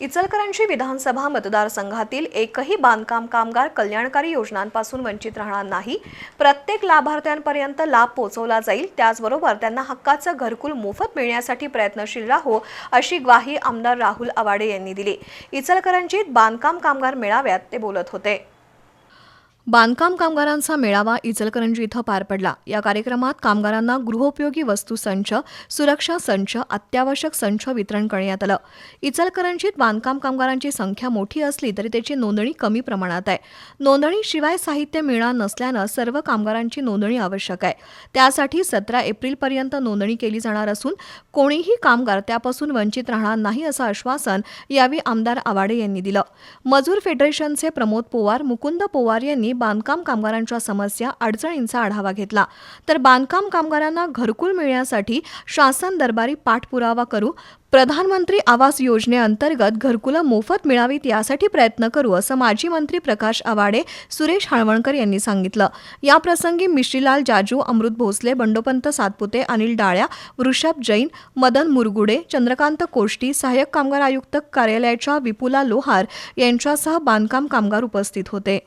इचलकरंजी विधानसभा मतदारसंघातील एकही बांधकाम कामगार कल्याणकारी योजनांपासून वंचित राहणार नाही. प्रत्येक लाभार्थ्यांपर्यंत लाभ पोहोचवला जाईल त्याचबरोबर त्यांना हक्काचं घरकुल मोफत मिळण्यासाठी प्रयत्नशील राहू अशी ग्वाही आमदार राहुल आवाडे यांनी दिली. इचलकरंजीत बांधकाम कामगार मेळाव्यात ते बोलत होते. बांधकाम कामगारांचा मेळावा इचलकरंजी इथं पार पडला. या कार्यक्रमात कामगारांना गृहोपयोगी वस्तू संच सुरक्षा संच अत्यावश्यक संच वितरण करण्यात आलं. इचलकरंजीत बांधकाम कामगारांची संख्या मोठी असली तरी त्याची नोंदणी कमी प्रमाणात आहे. नोंदणीशिवाय साहित्य मिळणार नसल्यानं सर्व कामगारांची नोंदणी आवश्यक आहे. त्यासाठी सतरा एप्रिलपर्यंत नोंदणी केली जाणार असून कोणीही कामगार त्यापासून वंचित राहणार नाही असं आश्वासन यावेळी आमदार आवाडे यांनी दिलं. मजूर फेडरेशनचे प्रमोद पोवार मुकुंद पोवार यांनी बांधकाम कामगारांच्या समस्या अडचणींचा आढावा घेतला. तर बांधकाम कामगारांना घरकुल मिळण्यासाठी शासन दरबारी पाठपुरावा करू प्रधानमंत्री आवास योजनेअंतर्गत घरकुलं मोफत मिळावीत यासाठी प्रयत्न करू असं माजी मंत्री प्रकाश आवाडे सुरेश हळवणकर यांनी सांगितलं. याप्रसंगी मिश्रीलाल जाजू अमृत भोसले बंडोपंत सातपुते अनिल डाळ्या वृषभ जैन मदन मुरगुडे चंद्रकांत कोष्टी सहाय्यक कामगार आयुक्त कार्यालयाच्या विपुला लोहार यांच्यासह बांधकाम कामगार उपस्थित होते.